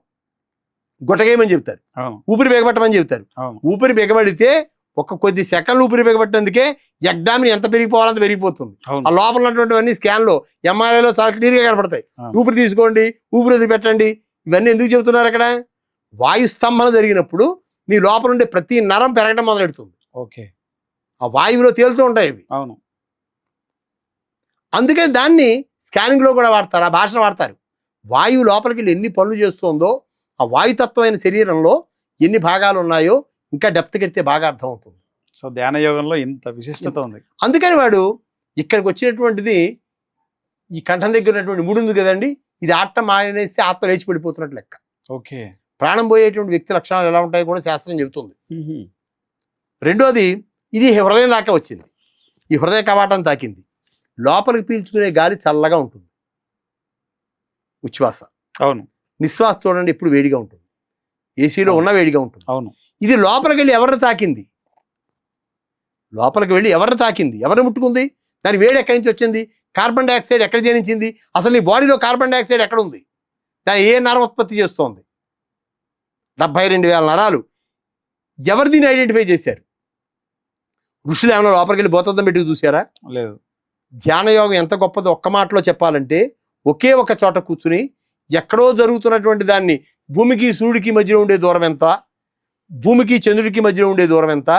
గుట్టగేయమని చెప్తారు. ఊపిరి బిగబట్టమని చెప్తారు. ఊపిరి బిగబడితే ఒక కొద్ది సెకండ్లు ఊపిరి బిగబట్టినందుకే ఎగ్డామిన్ ఎంత పెరిగిపోవాలంత పెరిగిపోతుంది. ఆ లోపల ఉన్నటువంటివన్నీ స్కాన్లో ఎంఆర్ఐలో చాలా క్లియర్గా కనపడతాయి. ఊపిరి తీసుకోండి ఊపిరి వదిలిపెట్టండి. ఇవన్నీ ఎందుకు చెబుతున్నారు అక్కడ? వాయు స్తంభన జరిగినప్పుడు నీ లోపల ఉండే ప్రతి నరం పెరగడం మొదలెడుతుంది. ఓకే. ఆ వాయువులో తేలుతూ ఉంటాయి అవి అవును. అందుకని దాన్ని స్కానింగ్లో కూడా వాడతారు ఆ భాషను వాడతారు. వాయువు లోపలికి వెళ్ళి ఎన్ని పనులు చేస్తుందో ఆ వాయుతత్వమైన శరీరంలో ఎన్ని భాగాలు ఉన్నాయో ఇంకా డెప్త్కి వెళ్తే బాగా అర్థమవుతుంది. సో ధ్యాన యోగంలో ఇంత విశిష్టత ఉంది. అందుకని వాడు ఇక్కడికి వచ్చినటువంటిది ఈ కంఠం దగ్గర ఉన్నటువంటి ముడి ఉంది కదండి ఇది ఆటం మానేస్తే ఆత్మ లేచి పడిపోతున్నట్టు లెక్క. ఓకే. ప్రాణం పోయేటువంటి వ్యక్తి లక్షణాలు ఎలా ఉంటాయో కూడా శాస్త్రం చెబుతుంది. రెండోది ఇది హృదయం దాకా వచ్చింది. ఈ హృదయ కవాటం తాకింది. లోపలికి పీల్చుకునే గాలి చల్లగా ఉంటుంది. ఉచ్ఛ్వాస. అవును. నిశ్వాస చూడండి ఎప్పుడు వేడిగా ఉంటుంది. ఏసీలో ఉన్న వేడిగా ఉంటుంది. అవును. ఇది లోపలికి వెళ్ళి ఎవరిని తాకింది? లోపలికి వెళ్ళి ఎవరిని తాకింది? ఎవరిని ముట్టుకుంది? దాని వేడి ఎక్కడి నుంచి వచ్చింది? కార్బన్ డైఆక్సైడ్ ఎక్కడ జనించింది? అసలు నీ బాడీలో కార్బన్ డైఆక్సైడ్ ఎక్కడ ఉంది? దాని ఏ నరం ఉత్పత్తి చేస్తోంది? డెబ్బై రెండు వేల నరాలు. ఎవరు దీన్ని ఐడెంటిఫై చేశారు? ఋషులు ఏమైనా లోపలికి వెళ్ళి బోతద్దం పెట్టి చూసారా లేదు. ధ్యాన యోగం ఎంత గొప్పదో ఒక్క మాటలో చెప్పాలంటే ఒకే ఒక చోట కూర్చుని ఎక్కడో జరుగుతున్నటువంటి దాన్ని భూమికి సూర్యుడికి మధ్యలో ఉండే దూరం ఎంత? భూమికి చంద్రుడికి మధ్యలో ఉండే దూరం ఎంత?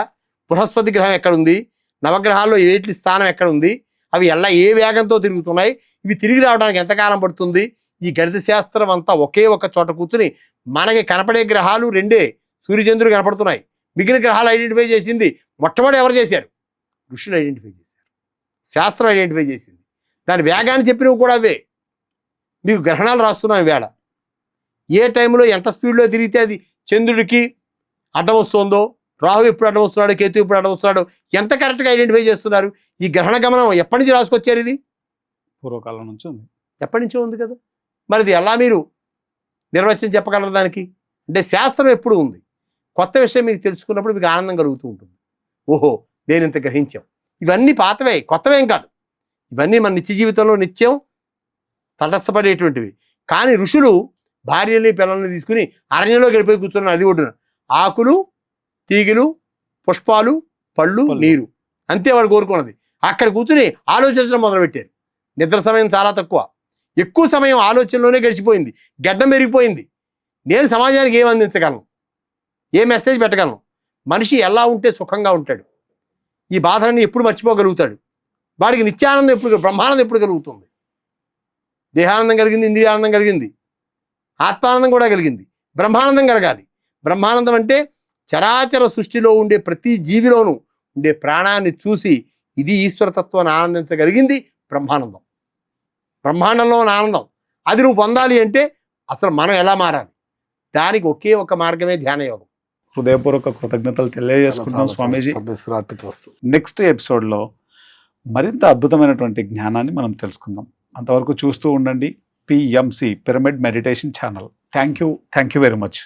బృహస్పతి గ్రహం ఎక్కడ ఉంది నవగ్రహాల్లో ఏటి స్థానం ఎక్కడ ఉంది అవి ఎలా ఏ వేగంతో తిరుగుతున్నాయి? ఇవి తిరిగి రావడానికి ఎంతకాలం పడుతుంది? ఈ గణిత శాస్త్రం అంతా ఒకే ఒక చోట కూర్చుని మనకి కనపడే గ్రహాలు రెండే. సూర్యచంద్రుడు కనపడుతున్నాయి. మిగిలిన గ్రహాలు ఐడెంటిఫై చేసింది. మొట్టమొదటి ఎవరు చేశారు? ఋషులు ఐడెంటిఫై చేశారు. శాస్త్రం ఐడెంటిఫై చేసింది. దాని వేగాన్ని చెప్పినవి కూడా అవే. మీకు గ్రహణాలు రాస్తున్నాం వేళ. ఏ టైంలో ఎంత స్పీడ్లో తిరిగితే అది చంద్రుడికి అడ్డం వస్తుందో రాహు ఎప్పుడు అడ్డం వస్తున్నాడు కేతు ఎప్పుడు అడ్డం వస్తున్నాడు ఎంత కరెక్ట్గా ఐడెంటిఫై చేస్తున్నారు? ఈ గ్రహణ గమనం ఎప్పటి నుంచి రాసుకొచ్చారు ఇది? పూర్వకాలం నుంచి ఉంది. ఎప్పటి నుంచో ఉంది కదా. మరి ఇది ఎలా మీరు నిర్వచనం చెప్పగలరు దానికి? అంటే శాస్త్రం ఎప్పుడు ఉంది? కొత్త విషయం మీకు తెలుసుకున్నప్పుడు మీకు ఆనందం కలుగుతూ ఉంటుంది. ఓహో నేను ఇంత గ్రహించాం. ఇవన్నీ పాతవే కొత్తవేం కాదు. ఇవన్నీ మన నిత్య జీవితంలో నిత్యం తటస్థపడేటువంటివి. కానీ ఋషులు భార్యని పిల్లల్ని తీసుకుని అరణ్యంలో గడిపోయి కూర్చున్న నది ఒడ్డున. ఆకులు తీగలు పుష్పాలు పళ్ళు పళ్ళు. నీరు. అంతే వాడు కోరుకున్నది. అక్కడ కూర్చుని ఆలోచించడం మొదలుపెట్టారు. నిద్ర సమయం చాలా తక్కువ. ఎక్కువ సమయం ఆలోచనలోనే గడిచిపోయింది. గడ్డం పెరిగిపోయింది. నేను సమాజానికి ఏం అందించగలను? ఏ మెసేజ్ పెట్టగలను? మనిషి ఎలా ఉంటే సుఖంగా ఉంటాడు? ఈ బాధలన్నీ ఎప్పుడు మర్చిపోగలుగుతాడు? వాడికి నిత్యానందం ఎప్పుడు బ్రహ్మానందం ఎప్పుడు కలుగుతుంది? దేహానందం కలిగింది ఇంద్రియానందం కలిగింది. ఆత్మానందం కూడా కలిగింది. బ్రహ్మానందం కలగాలి. బ్రహ్మానందం అంటే చరాచర సృష్టిలో ఉండే ప్రతి జీవిలోనూ ఉండే ప్రాణాన్ని చూసి ఇది ఈశ్వరతత్వాన్ని ఆనందించగలిగింది బ్రహ్మానందం. బ్రహ్మాండంలో ఉన్న ఆనందం. అది నువ్వు పొందాలి అంటే అసలు మనం ఎలా మారాలి? దానికి ఒకే ఒక మార్గమే ధ్యాన యోగం హృదయపూర్వక కృతజ్ఞతలు తెలియజేసుకుంటాం స్వామీజీ. వస్తు నెక్స్ట్ ఎపిసోడ్లో మరింత అద్భుతమైనటువంటి జ్ఞానాన్ని మనం తెలుసుకుందాం. అంతవరకు చూస్తూ ఉండండి. PMC pyramid meditation channel thank you thank you very much